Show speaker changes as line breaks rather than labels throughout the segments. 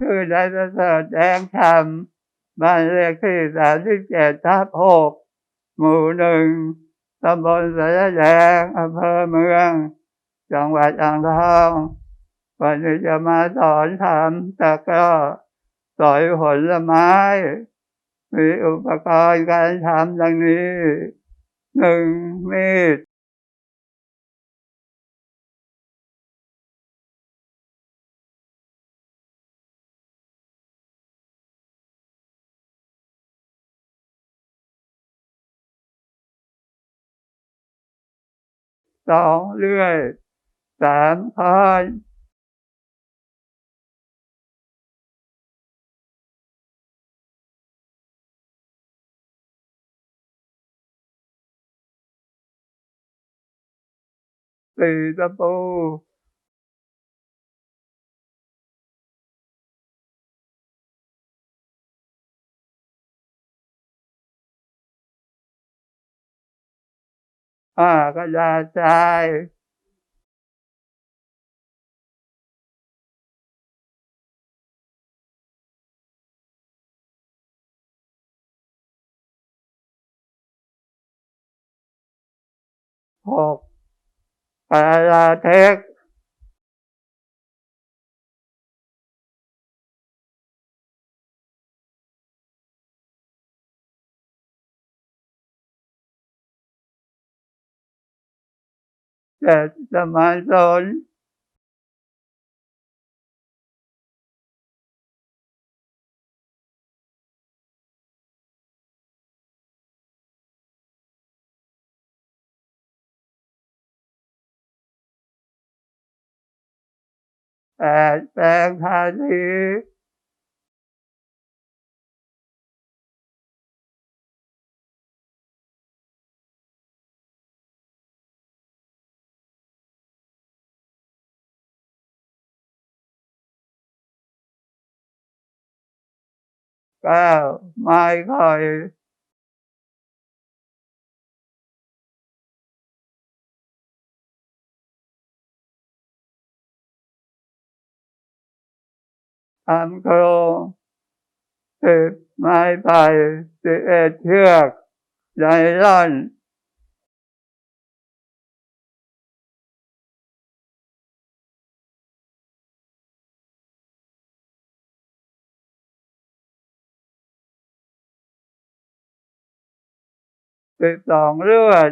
คือได้ประเสริฐแดงธรรมบ้านเลขที่สามสิบเจ็ดทับหกหมู่หนึ่งตำบลสายแดงอำเภอเมือง จังหวัดอ่างทองวันนี้จะมาสอนทำตะกร้อสอยผลไม้ มีอุปกรณ์การทำดังนี้หนึ่งมีด สองเลื่อยสามค้อนสี่ตะปู อ้าก็ยาใจหกปาราเทค เจ็ดสมาสอนแปดแปลงภาษี เก้าไม้ข่อยทำโครงสิดไม้ไผ่สิดเชือกไนล่อน สิบสองเลือด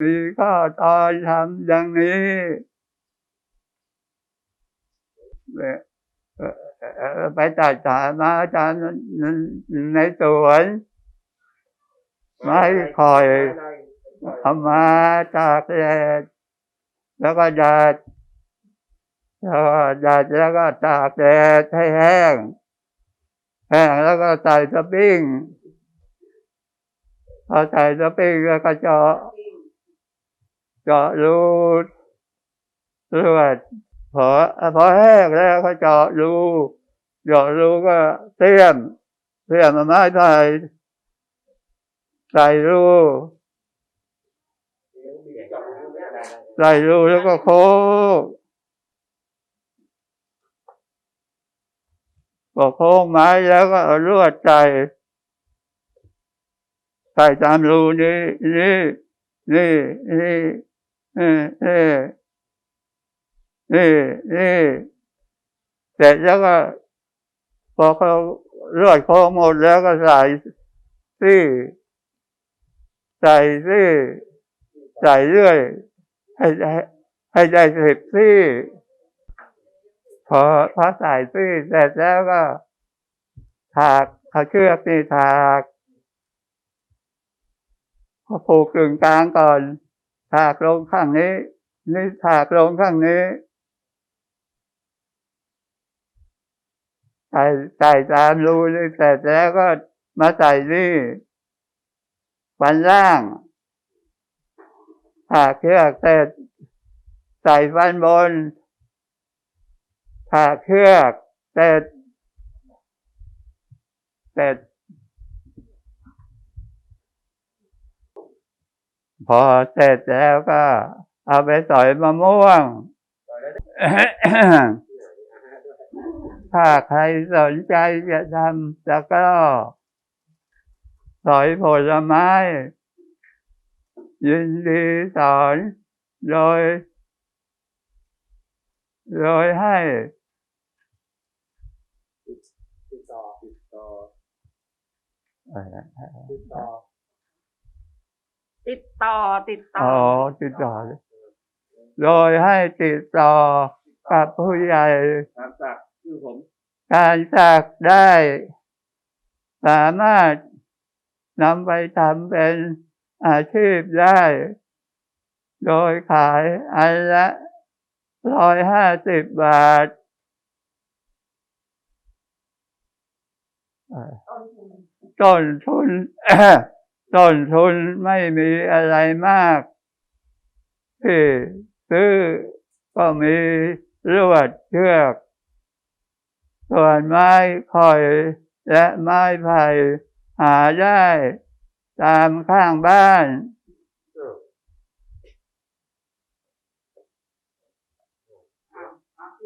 มีข้อตอนทำอย่างนี้เนี่ยเอ่อเอ่อไปตัดสายมาอาจารย์ในสวนไม้คอยเอามาตากแดด แล้วก็ดัดแล้วก็ดัดแล้วก็ตากแดดให้แห้ง แห้งแล้วก็ใส่สปริงพอใส่สปริงแล้วก็เจาะเจาะรูเลือดพอพอแห้งแล้วก็เจาะรูเจาะรูก็เสียมเสียมมาไม้ใส่ใส่รู ใส่รูแล้วก็โค้งก็โค้งไม้แล้วก็เอาลวดใส่ใส่ตามรูนี้นี่นี่นี่นี่นี่นี่นี่เสร็จแล้วก็พอเขาเลือดโค้งหมดแล้วก็ใส่ซี่ใส่ซี่ใส่เรื่อย ให้ได้ให้ได้สิบซี่พอพอใส่ซี่เสร็จแล้วก็ถากเขาเชือกนี่ถากพอผูกกึ่งกลางก่อน ถากลงข้างนี้ นี่ถากลงข้างนี้ใส่ใส่ตามรูนี่เสร็จแล้วก็มาใส่นี่ฟันล่าง ถากเชือกเสร็จใส่ฟันบนถากเชือกเสร็จเสร็จพอเสร็จแล้วก็ เอาไปสอยมะม่วง ถ้าใครสนใจจะทำแล้วก็สอยผลไม้ ยินดีสอนโดยโดยให้
ติดต่อติดต่อ
เอ่อ
ติดต่อ
ติดต่อติดต่อ
อ๋อติดต่อโดยให้ติดต่อกับผู้ใหญ่
ตามสักชื่อผม
การสักได้ สามารถนำไปทำเป็น อาชีพได้ โดยขายอันละร้อยห้าสิบบาทต้นทุนต้นทุนไม่มีอะไรมากที่ซื้อก็มีลวดเชือก ส่วนไม้ข่อยและไม้ไผ่หาได้ ตามข้างบ้าน